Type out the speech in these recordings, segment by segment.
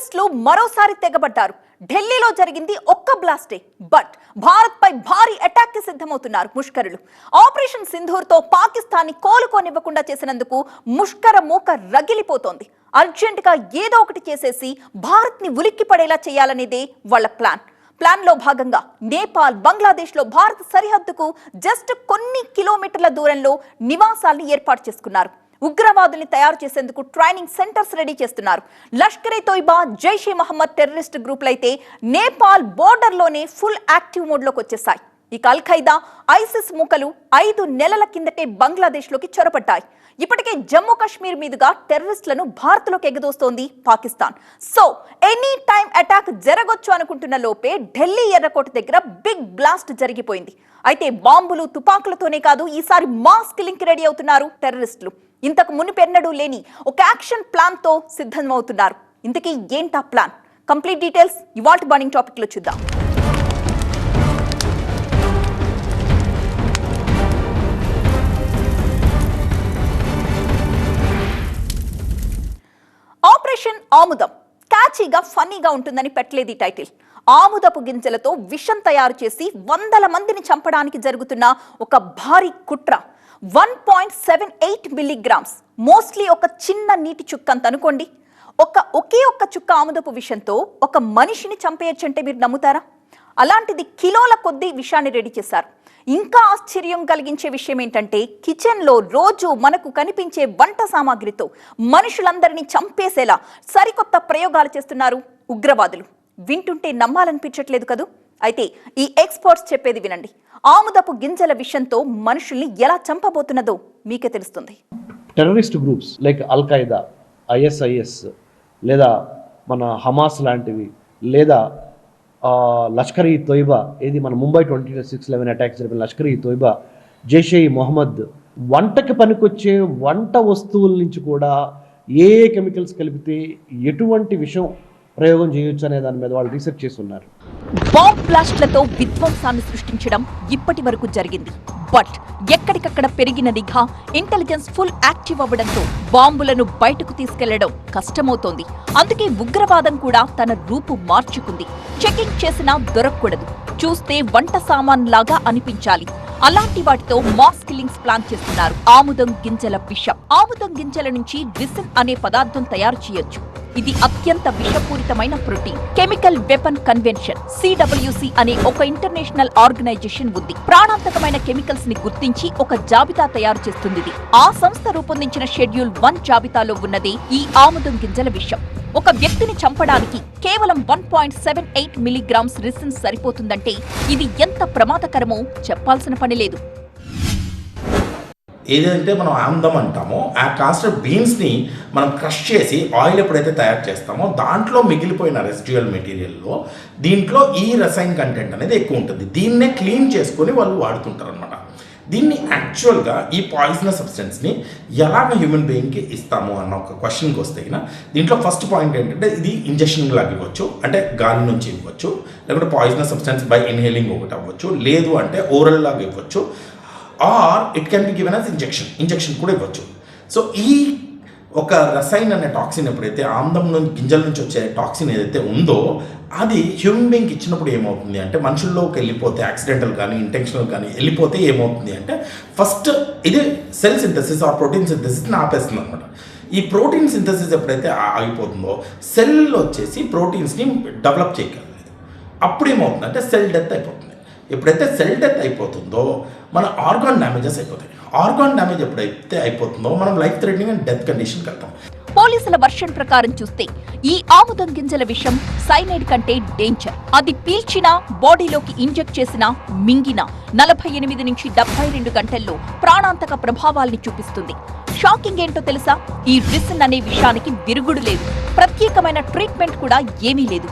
టెర్రరిస్టులు మరోసారి తెగబడ్డారు. ఢిల్లీలో జరిగింది ఒక్క బ్లాస్టే. బట్ భారత్ పై భారీ అటాక్కి సిద్ధమవుతున్నారు ముష్కరులు. ఆపరేషన్ సింధూర్తో పాకిస్తాన్ని కోలుకోనివ్వకుండా చేసినందుకు ముష్కర మూక రగిలిపోతోంది. అర్జెంట్గా ఏదో ఒకటి చేసేసి భారత్ని ఉలిక్కి పడేలా చేయాలనేదే వాళ్ళ ప్లాన్. ప్లాన్లో భాగంగా నేపాల్ బంగ్లాదేశ్లో భారత్ సరిహద్దుకు జస్ట్ కొన్ని కిలోమీటర్ల దూరంలో నివాసాల్ని ఏర్పాటు చేసుకున్నారు. ఉగ్రవాదుల్ని తయారు చేసేందుకు ట్రైనింగ్ సెంటర్స్ రెడీ చేస్తున్నారు. లష్కరే తోయిబా జైషే మహమ్మద్ టెర్రరిస్ట్ గ్రూప్లైతే నేపాల్ బోర్డర్లోనే ఫుల్ యాక్టివ్ మోడ్లోకి వచ్చేసాయి. ఇక అల్ ఖైదా ఐసిస్ మూకలు ఐదు నెలల కిందటే బంగ్లాదేశ్లోకి చొరబడ్డాయి. ఇప్పటికే జమ్మూ కాశ్మీర్ మీదుగా టెర్రరిస్టులను భారత్లోకి ఎగదోస్తోంది Pakistan. So any time attack జరగొచ్చు అనుకుంటున్న లోపే ఢిల్లీ ఎర్రకోట దగ్గర బిగ్ బ్లాస్ట్ జరిగిపోయింది. అయితే బాంబులు తుపాకులతోనే కాదు ఈసారి మాస్ లింక్ రెడీ అవుతున్నారు టెర్రరిస్టులు. ఇంతకు మునిపెన్నడూ లేని ఒక యాక్షన్ ప్లాన్తో సిద్ధమవుతున్నారు. ఇంతకీ ఏంటా ప్లాన్? కంప్లీట్ డీటెయిల్స్ ఇవాల్ట్ బర్నింగ్ టాపిక్లో చూద్దాం. ఆపరేషన్ ఆముదం. క్యాచీగా ఫన్నీగా ఉంటుందని పెట్టలేదు ఈ టైటిల్. ఆముదపు గింజలతో విషం తయారు చేసి వందల మందిని చంపడానికి జరుగుతున్న ఒక భారీ కుట్ర. One point seven eight milligrams mostly ఒక చిన్న నీటి చుక్క అంత అనుకోండి. ఒక ఒకే ఒక్క చుక్క ఆముదపు విషంతో ఒక మనిషిని చంపేయచ్చంటే మీరు నమ్ముతారా? అలాంటిది కిలోల కొద్దీ విషాన్ని రెడీ చేశారు. ఇంకా ఆశ్చర్యం కలిగించే విషయం ఏంటంటే కిచెన్లో రోజు మనకు కనిపించే వంట సామాగ్రితో మనుషులందరినీ చంపేసేలా సరికొత్త ప్రయోగాలు చేస్తున్నారు ఉగ్రవాదులు. వింటుంటే నమ్మాలనిపించట్లేదు కదూ? అయితే ఈ ఎక్స్పర్ట్స్ చెప్పేది వినండి. ఆముదపు గింజల విషయంతో మనుషుల్ని ఎలా చంపబోతున్నదో మీకే తెలుస్తుంది. Terrorist groups like al Qaeda ISIS లేదా మన హమాస్ లాంటివి లేదా లష్కర్ ఈ తొయ్బా ఏది మన Mumbai twenty six eleven attacks జరిపిన లష్కర్ ఈ తొయ్బా జైషే ఈ మొహమ్మద్ వంటకి పనికొచ్చే వంట వస్తువుల నుంచి కూడా ఏ ఏ కెమికల్స్ కలిపితే ఎటువంటి విషయం ప్రయోగం చేయొచ్చు అనే దాని మీద వాళ్ళు రీసెర్చ్ చేసి ఉన్నారు. బాంబ్ బ్లాస్ట్లతో విధ్వంసాన్ని సృష్టించడం ఇప్పటి వరకు జరిగింది. బట్ ఎక్కడికక్కడ పెరిగిన నిఘా ఇంటెలిజెన్స్ ఫుల్ యాక్టివ్ అవ్వడంతో బాంబులను బయటకు తీసుకెళ్ళడం కష్టమవుతోంది. అందుకే ఉగ్రవాదం కూడా తన రూపు మార్చుకుంది. చెకింగ్ చేసినా దొరకకూడదు. చూస్తే వంట సామాన్ లాగా అనిపించాలి. అలాంటి వాటితో మాస్ కిల్లింగ్స్ ప్లాన్ చేస్తున్నారు. ఆముదం గింజల విషం. ఆముదం గింజల నుంచి రిసిన్ అనే పదార్థం తయారు చేయొచ్చు. ఇది అత్యంత విషపూరితమైన protein. Chemical weapon convention CWC అనే ఒక ఇంటర్నేషనల్ ఆర్గనైజేషన్ ఉంది. ప్రాణాంతకమైన కెమికల్స్ని గుర్తించి ఒక జాబితా తయారు చేస్తుంది ఆ సంస్థ రూపొందించిన షెడ్యూల్ వన్ జాబితాలో ఉన్నదే ఈ ఆముదం గింజల విషం. ఒక వ్యక్తిని చంపడానికి కేవలం one point seven eight milligrams ricin సరిపోతుందంటే ఇది ఎంత ప్రమాదకరమో చెప్పాల్సిన పని లేదు. ఏదైతే మనం ఆమ్దం అంటామో ఆ కాస్టర్ బీన్స్ని మనం క్రష్ చేసి ఆయిల్ ఎప్పుడైతే తయారు చేస్తామో దాంట్లో మిగిలిపోయిన రెసిడ్యువల్ మెటీరియల్లో దీంట్లో ఈ రసాయన కంటెంట్ అనేది ఎక్కువ ఉంటుంది. దీన్నే క్లీన్ చేసుకొని వాళ్ళు వాడుతుంటారు అనమాట దీన్ని యాక్చువల్గా ఈ పాయిజనస్ సబ్స్టెన్స్ని ఎలాగ హ్యూమన్ బీయింగ్కి ఇస్తాము అన్న ఒక క్వశ్చన్కి వస్తే దీంట్లో ఫస్ట్ పాయింట్ ఏంటంటే ఇది ఇంజెక్షన్ లాగా ఇవ్వచ్చు అంటే గాలి నుంచి ఇవ్వచ్చు లేకుంటే పాయిజనస్ సబ్స్టెన్స్ బై ఇన్హేలింగ్ ఒకటి అవ్వచ్చు లేదు అంటే ఓరల్ లాగా ఇవ్వచ్చు or it can be given as injection injection కూడా ఇవ్వచ్చు. సో ఈ ఒక రసాయన అనే టాక్సిన్ ఎప్పుడైతే ఆమ్లం నుంచి గింజల నుంచి వచ్చే టాక్సిన్ ఏదైతే ఉందో అది హ్యూమన్ బీయింగ్కి ఇచ్చినప్పుడు ఏమవుతుంది అంటే మనుషుల్లోకి వెళ్ళిపోతే యాక్సిడెంటల్ కానీ ఇంటెన్షనల్ కానీ వెళ్ళిపోతే ఏమవుతుంది అంటే ఫస్ట్ ఇది సెల్ సింథసిస్ ఆ ప్రోటీన్ సింథసిస్ని ఆపేస్తుంది అనమాట ఈ ప్రోటీన్ సింథసిస్ ఎప్పుడైతే ఆగిపోతుందో సెల్ వచ్చేసి ప్రోటీన్స్ని డెవలప్ చేయగలదు అప్పుడు ఏమవుతుంది అంటే సెల్ డెత్ అయిపోతుంది. ఎప్పుడైతే సెల్ డెత్ అయిపోతుందో మన ఆర్గాన్ డ్యామేజెస్ అయిపోతాయి. ఆర్గాన్ డ్యామేజ్ ఎప్పుడైతే అయిపోతుందో మనం life threatening and death condition వెళ్తాం పోలీసుల వర్షన్ ప్రకారం చూస్తే ఈ ఆముదం గింజల విషం సైనైడ్ కంటే డేంజర్. అది పీల్చినా బాడీలోకి ఇంజెక్ట్ చేసినా మింగినా నలభై ఎనిమిది నుంచి డెబ్బై రెండు గంటల్లో ప్రాణాంతక ప్రభావాల్ని చూపిస్తుంది. షాకింగ్ ఏంటో తెలుసా? ఈ రిసిన్ అనే విషయానికి విరుగుడు లేదు. ప్రత్యేకమైన ట్రీట్మెంట్ కూడా ఏమీ లేదు.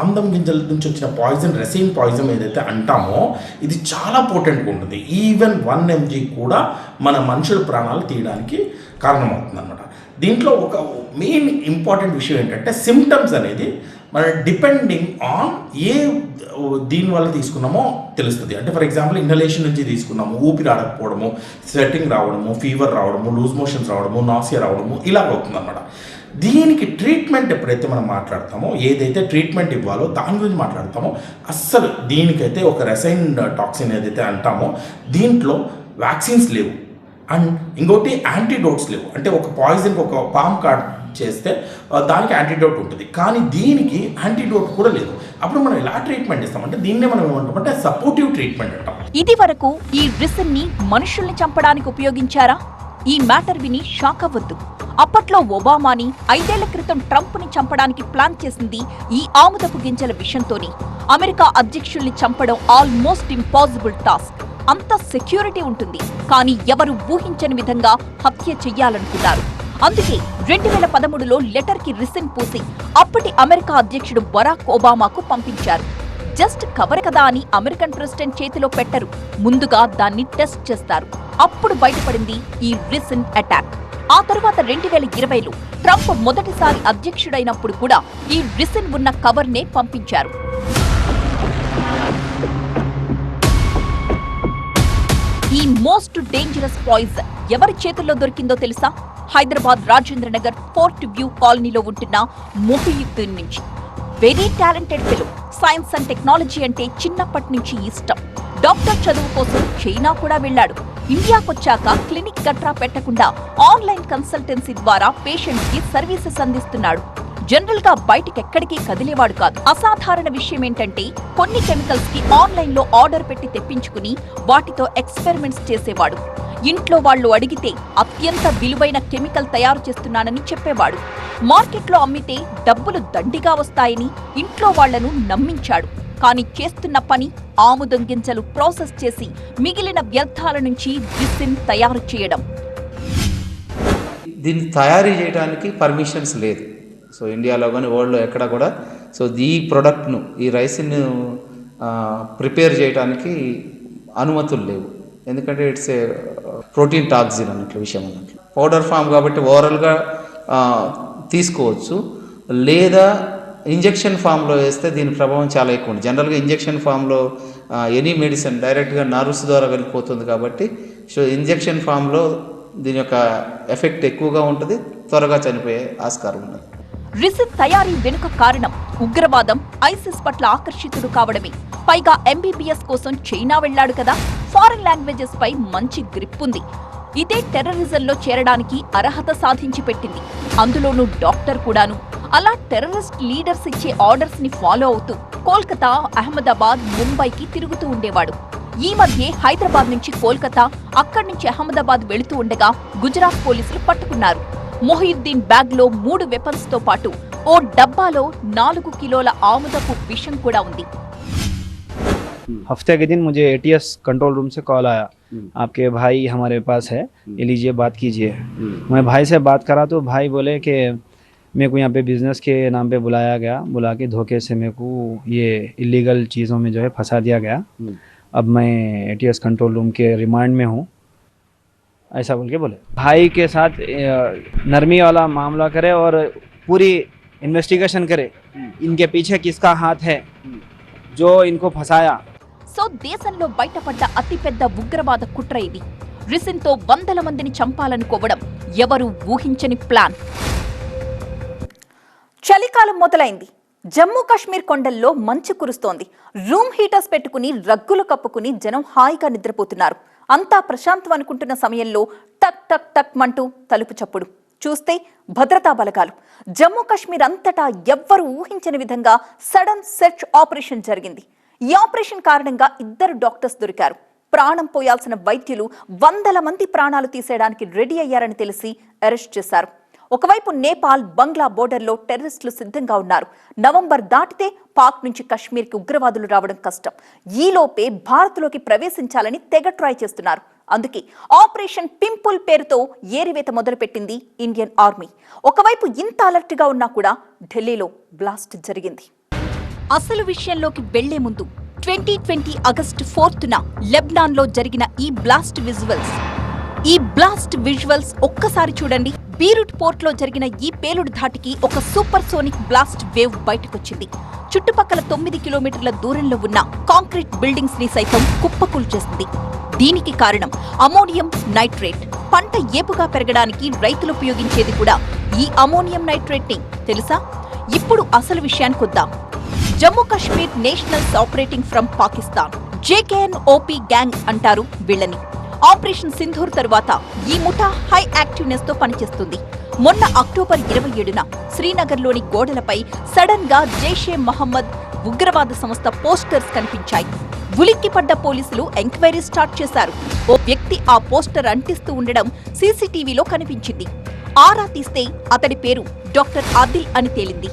ఆమ్దం గింజల నుంచి వచ్చిన పాయిజన్ రెసిన్ పాయిజన్ ఏదైతే అంటామో ఇది చాలా పోటెంట్గా ఉంటుంది. ఈవెన్ వన్ ఎంజీ కూడా మన మనుషుల ప్రాణాలు తీయడానికి కారణమవుతుంది అనమాట దీంట్లో ఒక మెయిన్ ఇంపార్టెంట్ విషయం ఏంటంటే సిమ్టమ్స్ అనేది మన డిపెండింగ్ ఆన్ ఏ దీనివల్ల తీసుకున్నామో తెలుస్తుంది. అంటే ఫర్ ఎగ్జాంపుల్ ఇన్హలేషన్ నుంచి తీసుకున్నాము ఊపిరి ఆడకపోవడము స్వెట్టింగ్ రావడము ఫీవర్ రావడము లూజ్ మోషన్స్ రావడము నాసియా రావడము ఇలా అవుతుంది అనమాట దీనికి ట్రీట్మెంట్ ఎప్పుడైతే మనం మాట్లాడతామో ఏదైతే ట్రీట్మెంట్ ఇవ్వాలో దాని గురించి మాట్లాడతామో అస్సలు దీనికైతే ఒక రెసైన్ టాక్సిన్ ఏదైతే అంటామో దీంట్లో వ్యాక్సిన్స్ లేవు. అండ్ ఇంకోటి యాంటీడోట్స్ లేవు. అంటే ఒక పాయిజన్కి ఒక పామ్ కార్డ్ చేస్తే దానికి యాంటీడోట్ ఉంటుంది. కానీ దీనికి యాంటీడోట్ కూడా లేదు. అప్పుడు మనం ఎలా ట్రీట్మెంట్ ఇస్తామంటే దీన్నే మనం ఏమంటామంటే సపోర్టివ్ ట్రీట్మెంట్ అంటాం. ఇది వరకు ఈ రిసన్ని మనుషుల్ని చంపడానికి ఉపయోగించారా? ఈ మ్యాటర్ విని షాక్ అవ్వద్దు. అప్పట్లో ఒబామాని ఐదేళ్ళ క్రితం ట్రంప్ని చంపడానికి ప్లాన్ చేసింది ఈ ఆముదపు గింజల విషయంతోనే. అమెరికా అధ్యక్షుల్ని చంపడం ఆల్మోస్ట్ ఇంపాసిబుల్ టాస్క్. అంత సెక్యూరిటీ ఉంటుంది. కానీ ఎవరు ఊహించని విధంగా హత్య చెయ్యాలనుకున్నారు. అందుకే రెండు వేల పదమూడులో లెటర్కి రిసెంట్ రిసిన్ పూసి అప్పటి అమెరికా అధ్యక్షుడు బరాక్ ఒబామాకు పంపించారు. జస్ట్ కవర్ కదా అని అమెరికన్ ప్రెసిడెంట్ చేతిలో పెట్టరు. ముందుగా దాన్ని టెస్ట్ చేస్తారు. అప్పుడు బయటపడింది ఈ రీసెంట్ అటాక్. ఆ తర్వాత రెండు వేల ఇరవైలో ట్రంప్ మొదటిసారి అధ్యక్షుడైనప్పుడు కూడా ఈ రిసిన్ ఉన్న కవర్నే పంపించారు. ఈ మోస్ట్ డేంజరస్ పాయిజన్ ఎవరి చేతుల్లో దొరికిందో తెలుసా? హైదరాబాద్ రాజేంద్ర నగర్ ఫోర్ట్ వ్యూ కాలనీలో ఉంటున్న మొహియుద్దీన్ నుంచి. Very talented fellow. Science and technology అంటే చిన్నప్పటి నుంచి ఇష్టం. డాక్టర్ చదువు కోసం చైనా కూడా వెళ్ళాడు. ఇండియాకొచ్చాక క్లినిక్ గట్రా పెట్టకుండా ఆన్లైన్ కన్సల్టెన్సీ ద్వారా పేషెంట్కి సర్వీసెస్ అందిస్తున్నాడు. జనరల్గా బయటికెక్కడికి కదిలేవాడు కాదు. అసాధారణ విషయం ఏంటంటే కొన్ని కెమికల్స్కి ఆన్లైన్లో ఆర్డర్ పెట్టి తెప్పించుకుని వాటితో ఎక్స్పెరిమెంట్స్ చేసేవాడు. ఇంట్లో వాళ్ళు అడిగితే అత్యంత విలువైన కెమికల్ తయారు చేస్తున్నానని చెప్పేవాడు. మార్కెట్లో అమ్మితే డబ్బులు దండిగా వస్తాయని ఇంట్లో వాళ్ళను నమ్మించాడు. కానీ చేస్తున్న పని ఆముదం గింజలు ప్రాసెస్ చేసి మిగిలిన వ్యర్థాల నుంచి జిసిన్ తయారు చేయడం. దీన్ని తయారీ చేయడానికి పర్మిషన్స్ లేదు. సో ఇండియాలో కానీ వరల్డ్లో ఎక్కడ కూడా. సో ఈ ప్రోడక్ట్ను ఈ రైస్ను ప్రిపేర్ చేయడానికి అనుమతులు లేవు. ఎందుకంటే ఇట్స్ ఏ ప్రోటీన్ టాక్సిన్ అన్నట్లు విషయం అన్నట్లు. పౌడర్ ఫామ్ కాబట్టి ఓవరాల్గా తీసుకోవచ్చు. లేదా ఇంజెక్షన్ ఫామ్లో వేస్తే దీని ప్రభావం చాలా ఎక్కువ ఉంది జనరల్గా ఇంజెక్షన్ ఫామ్లో ఎనీ మెడిసిన్ డైరెక్ట్గా నర్వ్స్ ద్వారా వెళ్ళిపోతుంది కాబట్టి సో ఇంజెక్షన్ ఫామ్లో దీని యొక్క ఎఫెక్ట్ ఎక్కువగా ఉంటుంది త్వరగా చనిపోయే ఆస్కారం ఉన్నది రిసిప్ తయారీ వెనుక కారణం ఉగ్రవాదం ఐసిస్ పట్ల ఆకర్షితుడు కావడమే. పైగా ఎంబీబీఎస్ కోసం చైనా వెళ్ళాడు కదా ఫారెన్ లాంగ్వేజెస్ పై మంచి గ్రిప్ ఉంది ఇదే టెర్రరిజంలో చేరడానికి అర్హత సాధించి పెట్టింది. అందులోనూ డాక్టర్ కూడాను. అలా టెర్రరిస్ట్ లీడర్స్ ఇచ్చే ఆర్డర్స్ని ఫాలో అవుతూ కోల్కతా అహ్మదాబాద్ ముంబైకి తిరుగుతూ ఉండేవాడు. ఈ మధ్య హైదరాబాద్ నుంచి కోల్కతా అక్కడి నుంచి అహ్మదాబాద్ వెళుతూ ఉండగా గుజరాత్ పోలీసులు పట్టుకున్నారు. మొహియుద్దీన్ బ్యాగ్ లో మూడు వెపన్స్ తో పాటు ఓ డబ్బాలో నాలుగు కిలోల ఆముదపు విషం కూడా ఉంది हफ्ते के दिन मुझे एटीएस कंट्रोल रूम से कॉल आया आपके भाई हमारे पास है ये लीजिए बात कीजिए मैं भाई से बात करा तो भाई बोले कि मेरे को यहाँ पे बिजनेस के नाम पे बुलाया गया बुला के धोखे से मेरे को ये इलीगल चीज़ों में जो है फंसा दिया गया अब मैं एटीएस कंट्रोल रूम के रिमांड में हूँ ऐसा बोल के बोले भाई के साथ अ, नरमी वाला मामला करे और पूरी इन्वेस्टिगेशन करे इनके पीछे किसका हाथ है जो इनको फंसाया సో దేశంలో బయటపడ్డ అతిపెద్ద ఉగ్రవాద కుట్ర ఇది రిసిన్ తో వందల మందిని చంపాలనుకోవడం ఎవరు ఊహించని ప్లాన్ చలికాలం మొదలైంది జమ్మూ కాశ్మీర్ కొండల్లో మంచు కురుస్తోంది రూమ్ హీటర్స్ పెట్టుకుని రగ్గులు కప్పుకుని జనం హాయిగా నిద్రపోతున్నారు అంతా ప్రశాంతం అనుకుంటున్న సమయంలో టక్ టక్ టక్ మంటూ తలుపు చప్పుడు. చూస్తే భద్రతా బలగాలు. జమ్మూ కాశ్మీర్ అంతటా ఎవ్వరూ ఊహించని విధంగా సడన్ సెర్చ్ ఆపరేషన్ జరిగింది. ఈ ఆపరేషన్ కారణంగా ఇద్దరు డాక్టర్స్ దొరికారు. ప్రాణం పోయాల్సిన వైద్యులు వందల మంది ప్రాణాలు తీసేయడానికి రెడీ అయ్యారని తెలిసి అరెస్ట్ చేశారు. ఒకవైపు నేపాల్ బంగ్లా బోర్డర్లో టెర్రరిస్టులు సిద్ధంగా ఉన్నారు. నవంబర్ దాటితే పాక్ నుంచి కశ్మీర్కి ఉగ్రవాదులు రావడం కష్టం. ఈలోపే భారత్లోకి ప్రవేశించాలని తెగ ట్రై చేస్తున్నారు. అందుకే ఆపరేషన్ పింపుల్ పేరుతో ఏరివేత మొదలుపెట్టింది ఇండియన్ ఆర్మీ. ఒకవైపు ఇంత అలర్ట్గా ఉన్నా కూడా ఢిల్లీలో బ్లాస్ట్ జరిగింది. అసలు విషయంలోకి వెళ్ళే ముందు ట్వంటీ ట్వంటీ ఆగస్టు ఫోర్త్న లెబ్నాన్లో జరిగిన ఈ బ్లాస్ట్ విజువల్స్. ఈ బ్లాస్ట్ విజువల్స్ ఒక్కసారి చూడండి. బీరుట్ పోర్ట్లో జరిగిన ఈ పేలుడు ధాటికి ఒక సూపర్ సోనిక్ బ్లాస్ట్ వేవ్ బయటకొచ్చింది. చుట్టుపక్కల తొమ్మిది కిలోమీటర్ల దూరంలో ఉన్న కాంక్రీట్ బిల్డింగ్స్ని సైతం కుప్పకూల్చేసింది దీనికి కారణం అమోనియం నైట్రేట్. పంట ఏపుగా పెరగడానికి రైతులు ఉపయోగించేది కూడా ఈ అమోనియం నైట్రేట్ని తెలుసా? ఇప్పుడు అసలు విషయానికి వద్దాం. Jammu Kashmir nationals operating from Pakistan JKN OP gang అంటారు వీళ్ళని. ఆపరేషన్ సింధూర్ తరువాత ఈ ముఠా హై యాక్టివ్నెస్తో పనిచేస్తుంది. మొన్న అక్టోబర్ ఇరవై ఏడున శ్రీనగర్లోని గోడలపై సడన్గా జైషే మహమ్మద్ ఉగ్రవాద సంస్థ పోస్టర్స్ కనిపించాయి. ఉలిక్కిపడ్డ పోలీసులు ఎంక్వైరీ స్టార్ట్ చేశారు. ఓ వ్యక్తి ఆ పోస్టర్ అంటిస్తూ ఉండడం సీసీటీవీలో కనిపించింది. ఆరా తీస్తే అతడి పేరు డాక్టర్ ఆదిల్ అని తేలింది.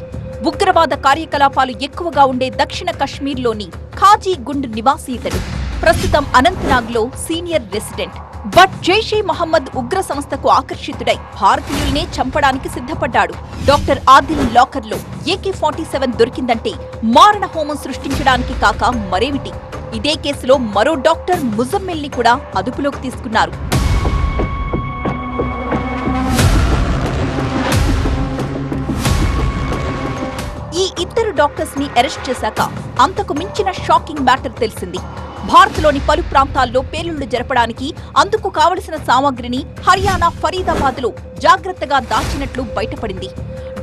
ఉగ్రవాద కార్యకలాపాలు ఎక్కువగా ఉండే దక్షిణ కశ్మీర్లోని ఖాజీ గుండ్ నివాసి ఇతడు. ప్రస్తుతం అనంతనాగ్లో senior resident. But Jaish-e Mohammed ఉగ్ర సంస్థకు ఆకర్షితుడై భారతీయుల్నే చంపడానికి సిద్ధపడ్డాడు. డాక్టర్ ఆదిల్ లాకర్లో ఏకే ఫార్టీ సెవెన్ దొరికిందంటే మారణ హోమం సృష్టించడానికి కాక మరేమిటి? ఇదే కేసులో మరో డాక్టర్ ముజమ్మిల్ని కూడా అదుపులోకి తీసుకున్నారు. ఈ ఇద్దరు డాక్టర్స్ని అరెస్ట్ చేశాక అంతకు మించిన షాకింగ్ మ్యాటర్ తెలిసింది. భారత్లోని పలు ప్రాంతాల్లో పేలుళ్ళు జరపడానికి అందుకు కావలసిన సామాగ్రిని హర్యానా ఫరీదాబాద్లో జాగ్రత్తగా దాచినట్లు బయటపడింది.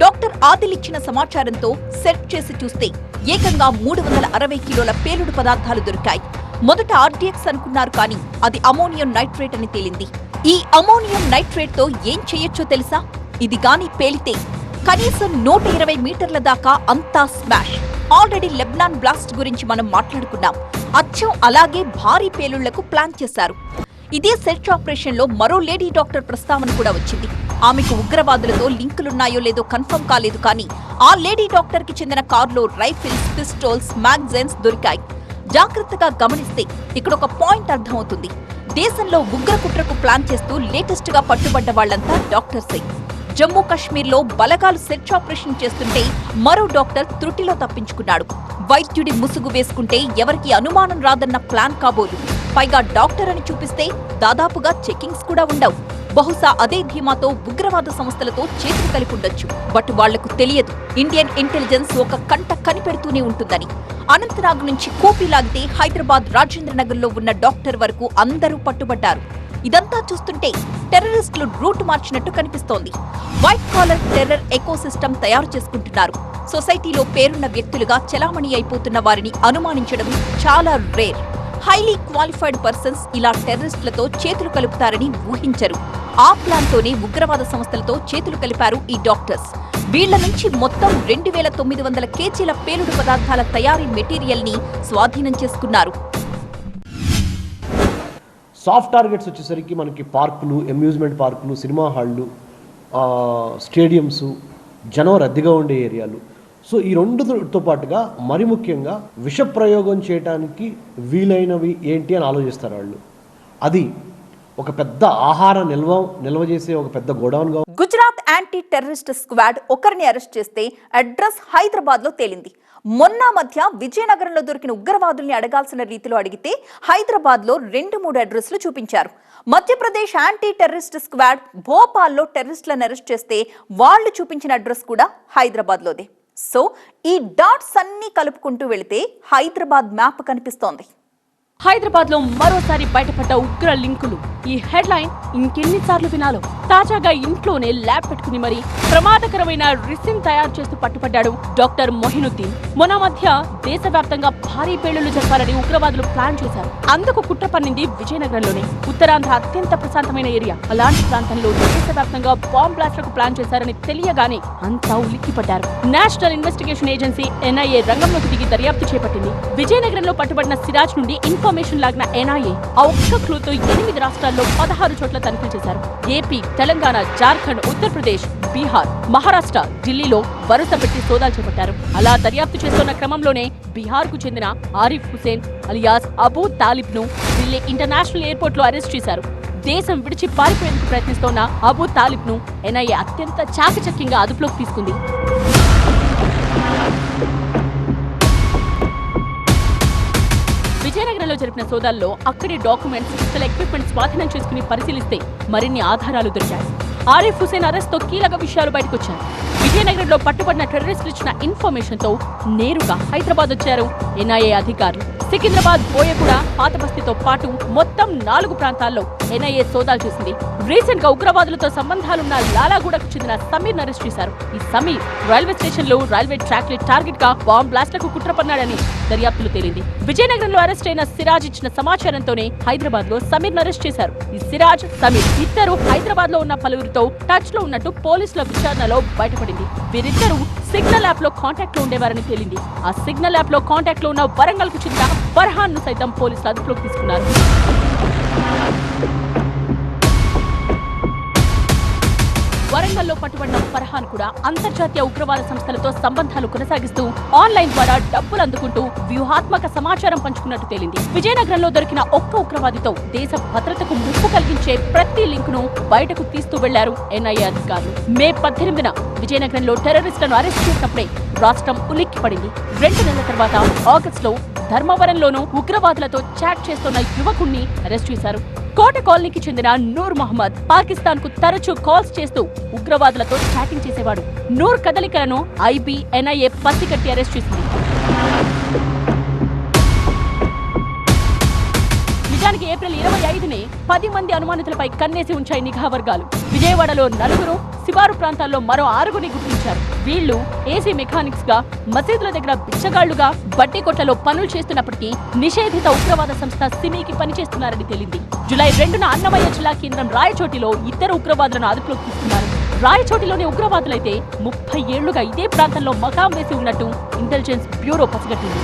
డాక్టర్ ఆదిల్ ఇచ్చిన సమాచారంతో సెర్చ్ చేసి చూస్తే ఏకంగా మూడు వందల అరవై కిలోల పేలుడు పదార్థాలు దొరికాయి. మొదట ఆర్డిఎక్స్ అనుకున్నారు కానీ అది అమోనియం నైట్రేట్ అని తేలింది. ఈ అమోనియం నైట్రేట్తో ఏం చేయొచ్చో తెలుసా? ఇది గాని పేలితే కనీసం నూట ఇరవై మీటర్ల దాకా అంతా స్మాష్. ఆల్రెడీ లెబ్నాన్ బ్లాస్ట్ గురించి మనం మాట్లాడుకున్నాం. అచ్చం అలాగే భారీ పేలుళ్ళకు ప్లాన్ చేశారు. ఇదే సెర్చ్ ఆపరేషన్లో మరో లేడీ డాక్టర్ ప్రస్తావన కూడా వచ్చింది. ఆమెకు ఉగ్రవాదులతో లింకులున్నాయో లేదో కన్ఫర్మ్ కాలేదు కానీ ఆ లేడీ డాక్టర్కి చెందిన కారులో రైఫిల్స్ పిస్టోల్స్ మ్యాగజైన్స్ దొరికాయి. జాగ్రత్తగా గమనిస్తే ఇక్కడ ఒక పాయింట్ అర్థమవుతుంది. దేశంలో ఉగ్రకుట్రకు ప్లాన్ చేస్తూ లేటెస్ట్గా పట్టుబడ్డ వాళ్ళంతా డాక్టర్సే. జమ్మూ కాశ్మీర్లో బలగాలు సెర్చ్ ఆపరేషన్ చేస్తుంటే మరో డాక్టర్ త్రుటిలో తప్పించుకున్నాడు. వైద్యుడి ముసుగు వేసుకుంటే ఎవరికి అనుమానం రాదన్న ప్లాన్ కాబోలు. పైగా డాక్టర్ అని చూపిస్తే దాదాపుగా చెకింగ్స్ కూడా ఉండవు. బహుశా అదే ధీమాతో ఉగ్రవాద సంస్థలతో చేతులు కలిపి ఉండొచ్చు. బట్ వాళ్ళకు తెలియదు. ఇండియన్ ఇంటెలిజెన్స్ ఒక కంట కనిపెడుతూనే ఉంటుందని. అనంతనాగ్ నుంచి కూపీ లాగితే హైదరాబాద్ రాజేంద్ర నగర్లో ఉన్న డాక్టర్ వరకు అందరూ పట్టుబడ్డారు. ఇదంతా చూస్తుంటే టెర్రరిస్టులు రూట్ మార్చినట్టు కనిపిస్తోంది. వైట్ కాలర్ టెర్రర్ ఎకోసిస్టమ్ తయారు చేసుకుంటున్నారు. సొసైటీలో పేరున్న వ్యక్తులుగా చలామణి అయిపోతున్న వారిని అనుమానించడం చాలా రేర్ హైలీ క్వాలిఫైడ్ పర్సన్స్ ఇలా టెర్రరిస్టులతో చేతులు కలుపుతారని ఊహించరు. ఆ ప్లాన్తోనే ఉగ్రవాద సంస్థలతో చేతులు కలిపారు ఈ డాక్టర్స్. వీళ్ళ నుంచి మొత్తం రెండు వేల తొమ్మిది వందల కేజీల పేలుడు పదార్థాల తయారీ మెటీరియల్ని స్వాధీనం చేసుకున్నారు. సాఫ్ట్ టార్గెట్స్ వచ్చేసరికి మనకి పార్కులు అమ్యూజ్మెంట్ పార్కులు సినిమా హాళ్ళు స్టేడియమ్స్ స్టేడియంసు జనం రద్దీగా ఉండే ఏరియాలు. సో ఈ రెండుతో పాటుగా మరి ముఖ్యంగా విష ప్రయోగం చేయడానికి వీలైనవి ఏంటి అని ఆలోచిస్తారు వాళ్ళు. అది ఒక పెద్ద ఆహార నిల్వ నిల్వ చేసే ఒక పెద్ద గోడౌన్గా గుజరాత్ యాంటీ టెర్రరిస్ట్ స్క్వాడ్ ఒకరిని అరెస్ట్ చేస్తే అడ్రస్ హైదరాబాద్లో తేలింది. మొన్న మధ్య విజయనగరంలో దొరికిన ఉగ్రవాదుల్ని అడగాల్సిన రీతిలో అడిగితే హైదరాబాద్లో రెండు మూడు అడ్రస్లు చూపించారు. మధ్యప్రదేశ్ యాంటీ టెర్రరిస్ట్ స్క్వాడ్ భోపాల్లో టెర్రరిస్టులను అరెస్ట్ చేస్తే వాళ్ళు చూపించిన అడ్రస్ కూడా హైదరాబాద్ లోదే సో ఈ డాట్స్ అన్ని కలుపుకుంటూ వెళితే హైదరాబాద్ మ్యాప్ కనిపిస్తోంది. హైదరాబాద్లో మరోసారి బయటపడ్డ ఉగ్ర లింకులు. ఈ హెడ్లైన్ ఇంకెన్నిసార్లు వినాలో? తాజాగా ఇంట్లోనే ల్యాబ్ పెట్టుకుని మరి ప్రమాదకరమైన రిసిన్ తయారు చేస్తూ పట్టుపడ్డాడు డాక్టర్ మొహినుద్దీన్. మొన్న మధ్య దేశవ్యాప్తంగా భారీ పేలుళ్ళు జరపాలని ఉగ్రవాదులు ప్లాన్ చేశారు. అందుకు కుట్ర పన్నింది విజయనగరంలోనే. ఉత్తరాంధ్ర అత్యంత ప్రశాంతమైన ఏరియా. అలాంటి ప్రాంతంలో దేశవ్యాప్తంగా బాంబ్ బ్లాస్ట్లకు ప్లాన్ చేశారని తెలియగానే అంతా ఉలిక్కిపడ్డారు. నేషనల్ ఇన్వెస్టిగేషన్ ఏజెన్సీ ఎన్ఐఏ రంగంలోకి దిగి దర్యాప్తు చేపట్టింది. విజయనగరంలో పట్టుబడిన సిరాజ్ నుండి ఇన్ఫర్మేషన్ లాగిన ఎన్ఐఏ ఆ ఒక్క క్లూతో ఎనిమిది రాష్ట్రాల్లో పదహారు చోట్ల తనిఖీలు చేశారు. ఏపీ తెలంగాణ జార్ఖండ్ ఉత్తరప్రదేశ్ బీహార్ మహారాష్ట్ర ఢిల్లీలో వరుస పెట్టి సోదాలు చేపట్టారు. అలా దర్యాప్తు చేస్తున్న క్రమంలోనే బీహార్కు చెందిన ఆరిఫ్ హుసేన్ అలియాస్ అబూ తాలిబ్ను ఢిల్లీ ఇంటర్నేషనల్ ఎయిర్పోర్ట్లో అరెస్ట్ చేశారు. దేశం విడిచి పారిపోయేందుకు ప్రయత్నిస్తోన్న అబూ తాలిబ్ను ఎన్ఐఏ అత్యంత చాకచక్యంగా అదుపులోకి తీసుకుంది. విజయనగరంలో జరిపిన సోదాల్లో అక్కడి డాక్యుమెంట్స్ ఇతర ఎక్విప్మెంట్ స్వాధీనం చేసుకుని పరిశీలిస్తే మరిన్ని ఆధారాలు దొరికాయి. ఆరిఫ్ హుసేన్ అరెస్ట్తో కీలక విషయాలు బయటకొచ్చాయి. విజయనగరంలో పట్టుబడిన టెర్రరిస్టులు ఇచ్చిన ఇన్ఫర్మేషన్తో నేరుగా హైదరాబాద్ వచ్చారు ఎన్ఐఏ అధికారులు. సికింద్రాబాద్ బోయగూడ పాతబస్తీతో పాటు మొత్తం నాలుగు ప్రాంతాల్లో ఎన్ఐఏ సోదాలు చేసింది. రీసెంట్గా ఉగ్రవాదులతో సంబంధాలున్న లాలాగూడకు చెందిన సమీర్ అరెస్ట్ చేశారు. ఈ సమీర్ రైల్వే స్టేషన్లో రైల్వే ట్రాక్ టార్గెట్గా బాంబ్ బ్లాస్ట్లకు కుట్ర పన్నాడని దర్యాప్తులు తేలింది. విజయనగరంలో అరెస్ట్ అయిన సిరాజ్ ఇచ్చిన సమాచారంతోనే హైదరాబాద్లో సమీర్ అరెస్ట్ చేశారు. ఈ సిరాజ్ సమీర్ ఇద్దరు హైదరాబాద్లో ఉన్న పలువురితో టచ్లో ఉన్నట్టు పోలీసుల విచారణలో బయటపడింది. వీరిద్దరూ సిగ్నల్ యాప్లో కాంటాక్ట్లో ఉండేవారని తేలింది. ఆ సిగ్నల్ యాప్లో కాంటాక్ట్లో ఉన్న వరంగల్కు చెందిన ఫర్హాన్ను సైతం పోలీసులు అదుపులోకి తీసుకున్నారు. వరంగల్లో పట్టుబడిన ఫర్హాన్ కూడా అంతర్జాతీయ ఉగ్రవాద సంస్థలతో సంబంధాలు కొనసాగిస్తూ ఆన్లైన్ ద్వారా డబ్బులు అందుకుంటూ వ్యూహాత్మక సమాచారం పంచుకున్నట్టు తేలింది. విజయనగరంలో దొరికిన ఒక్క ఉగ్రవాదితో దేశ భద్రతకు ముప్పు కలిగించే ప్రతి లింక్ను బయటకు తీస్తూ వెళ్ళారు ఎన్ఐఏ అధికారులు. మే పద్దెనిమిదిన విజయనగరంలో టెర్రరిస్టులను అరెస్ట్ చేసినప్పుడే రాష్ట్రం ఉలిక్కి పడింది రెండు నెలల తర్వాత ఆగస్టులో ధర్మవరంలోనూ ఉగ్రవాదులతో చాట్ చేస్తున్న యువకుణ్ణి అరెస్ట్ చేశారు. కోట కాలనీకి చెందిన నూర్ మహమ్మద్ పాకిస్తాన్కు తరచూ కాల్స్ చేస్తూ ఉగ్రవాదులతో చాటింగ్ చేసేవాడు. నూర్ కదలికలను ఐబీ ఎన్ఐఏ పసిగట్టి అరెస్ట్ చేసింది. నిజానికి ఏప్రిల్ ఇరవై ఐదునే పది మంది అనుమానితులపై కన్నేసి ఉంచాయి నిఘా వర్గాలు. విజయవాడలో నలుగురు శివారు ప్రాంతాల్లో మరో ఆరుగురిని గుర్తించారు. వీళ్ళు ఏసీ మెకానిక్స్గా మసీదుల దగ్గర బిచ్చగాళ్ళుగా బట్టి కొట్లలో పనులు చేస్తున్నప్పటికీ నిషేధిత ఉగ్రవాద సంస్థ సిమీకి పనిచేస్తున్నారని తేలింది. జులై రెండున అన్నమయ్య జిల్లా కేంద్రం రాయచోటిలో ఇద్దరు ఉగ్రవాదులను అదుపులోకి తీసుకున్నారు. రాయచోటిలోని ఉగ్రవాదులైతే ముప్పై ఏళ్ళుగా ఇదే ప్రాంతంలో మకాం వేసి ఉన్నట్టు ఇంటెలిజెన్స్ బ్యూరో పసిగట్టింది.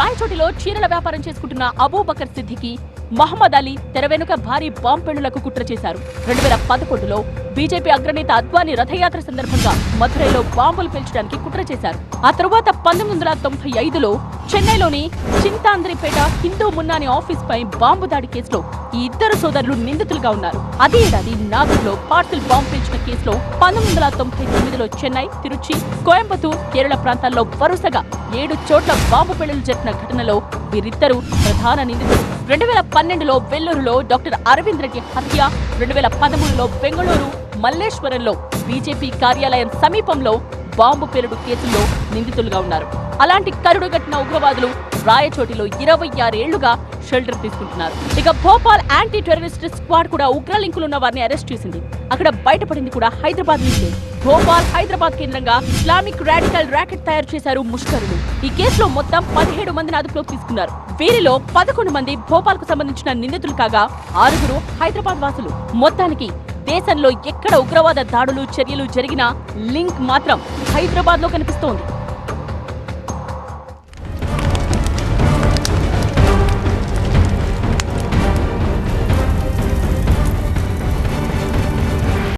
రాయచోటిలో చీరల వ్యాపారం చేసుకుంటున్న అబూబకర్ సిద్దికి మహమ్మద్ అలీ తెర వెనుక భారీ బాంబ్ కుట్ర చేశారు. రెండు వేల పదకొండులో బీజేపీ అగ్రనేత అద్వానీ రథయాత్ర సందర్భంగా మధురైలో బాంబులు పేల్చడానికి కుట్ర చేశారు. ఆ తరువాత పంతొమ్మిది వందల తొంభై ఐదులో చెన్నైలోని చింతాంద్రిపేట హిందూ మున్నాని ఆఫీస్ పై బాంబు దాడి కేసులో ఈ ఇద్దరు సోదరులు నిందితులుగా ఉన్నారు. అదే ఏడాది నాగర్లో పార్సల్ బాంబు పేల్చిన కేసులో పంతొమ్మిది వందల తొంభై తొమ్మిదిలో చెన్నై తిరుచి కోయంబత్తూర్ కేరళ ప్రాంతాల్లో వరుసగా ఏడు చోట్ల బాంబు పెళ్ళిలు జరిపిన ఘటనలో వీరిద్దరూ ప్రధాన నిందితులు. రెండు వేల పన్నెండులో వెల్లూరులో డాక్టర్ అరవింద్ రెడ్డి హత్య రెండు వేల పదమూడులో బెంగళూరు మల్లేశ్వరంలో బీజేపీ కార్యాలయం సమీపంలో బాంబు పేలుడు కేసుల్లో నిందితులుగా ఉన్నారు. అలాంటి కరుడుగట్టిన ఉగ్రవాదులు రాయచోటిలో ఇరవై ఆరేళ్ళుగా షెల్టర్ తీసుకుంటున్నారు. ఇక భోపాల్ యాంటీ టెర్రరిస్ట్ స్క్వాడ్ కూడా ఉగ్ర లింకులున్న వారిని అరెస్ట్ చేసింది. అక్కడ బయటపడింది కూడా హైదరాబాద్ నుంచే. భోపాల్ హైదరాబాద్ కేంద్రంగా ఇస్లామిక్ రాడికల్ ర్యాకెట్ తయారు చేశారు ముష్కరులు. ఈ కేసులో మొత్తం పదిహేడు మందిని అదుపులోకి తీసుకున్నారు. వీరిలో పదకొండు మంది భోపాల్కు సంబంధించిన నిందితులు కాగా ఆరుగురు హైదరాబాద్ వాసులు. మొత్తానికి దేశంలో ఎక్కడ ఉగ్రవాద దాడులు చర్యలు జరిగినా లింక్ మాత్రం హైదరాబాద్లో కనిపిస్తోంది.